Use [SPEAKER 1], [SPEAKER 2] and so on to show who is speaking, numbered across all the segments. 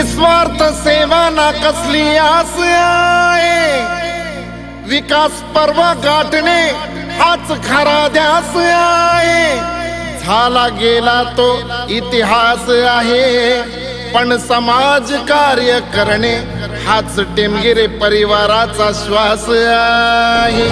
[SPEAKER 1] निस्वार्थ सेवा ना कसली आस आहे? विकास पर्व गाठणे हाच खरा ध्यास आहे. झाला गेला तो इतिहास आहे पण समाज कार्य करणे हाच टेमगिरे परिवाराचा श्वास आहे.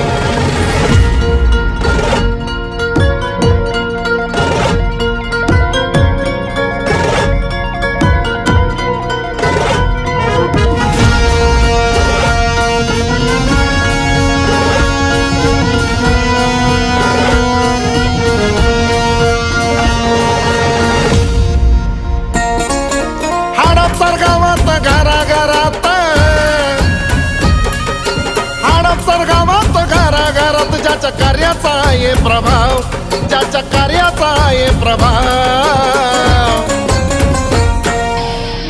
[SPEAKER 1] आहे प्रभाव. ज्याच्या कार्याचा आहे प्रभाव.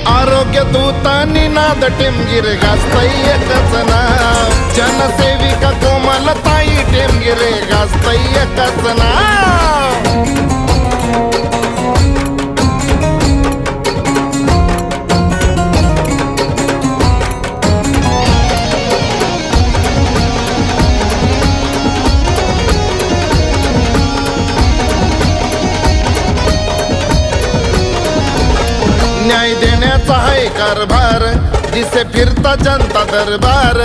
[SPEAKER 1] आरोग्य दूतांनी नाद टेमगिर गाजताई एकच नाव. जनसेविका कोमलताई टेमगिरे गाजताई एकच नाव. कारभार जिसे फिरता जनता दरबार.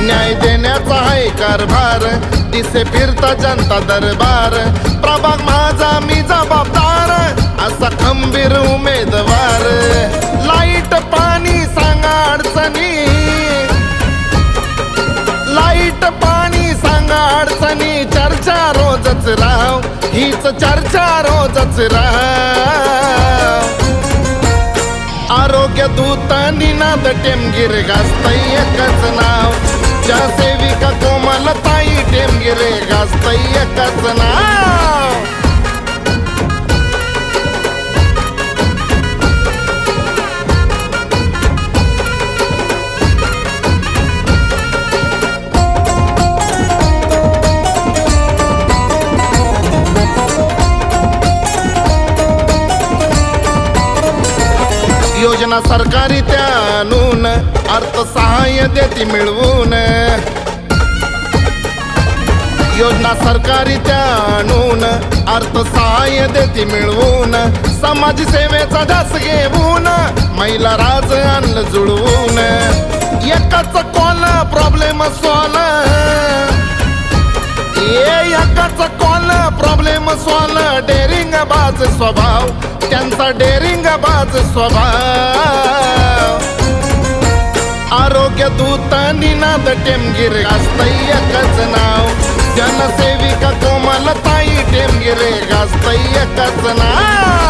[SPEAKER 1] न्याय देण्याचा आहे कारभार दिसे फिरता जनता दरबार. प्रभाग माझा मी जबाबदार असा खंबीर उमेदवार. लाइट पाणी सांगा अडचणी. लाइट पाणी सांगा अडचणी. चर्चा रोजच राह हीच चर्चा रोजच राह आरोग्य दूत निनाद टेमगिर गाजताई एकच नाव. ज्या सेविका कोमलताई टेमगिरे गाजताई एकच नाव. त्यांना सरकारी त्यानून अर्थसहाय्य देती मिळवून. योजना सरकारी त्यानून अर्थसहाय्य देती मिळवून. समाज सेवेचा घेऊन महिला राज आणलं जुळवून. एकाच कॉल प्रॉब्लेम सॉल ये एकाच कॉल प्रॉब्लेम सॉल डेरिंग बाज स्वभाव. त्यांचा डेरिंग बाज स्वभाव. आरोग्य दूत निनाद टेमगिर गाजताई नाव. जनसेविका कोमलताई टेमगिरे गाजताई नाव.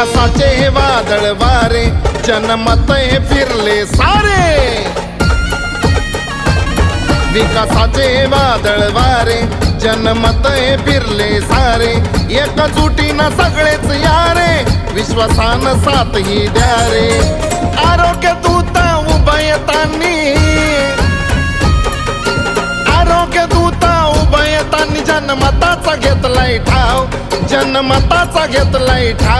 [SPEAKER 1] विकासाचे हे वादळ वारे जनमत हे फिरले सारे. विकासाचे हे वादळ वारे जनमत हे फिरले सारे. एकजुटीनं सगळेच यारे विश्वासानं साथ ही द्या रे आरोग्य दूत उभयतांनी आरोग्य दूत उभयतांनी जनमताचा घेतलाय ठाव घेतलाय ठा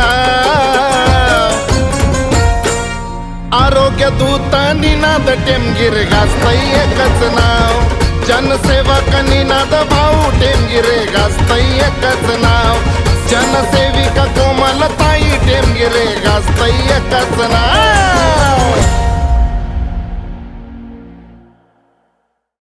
[SPEAKER 1] आरोग्य दूत निनाद टेमगिर गाजतय एकच नाव. जनसेवक निनाद भाऊ टेमगिरे गाजतय एकच नाव. जनसेविका कोमलताई टेमगिरे गाजतय एकच नाव.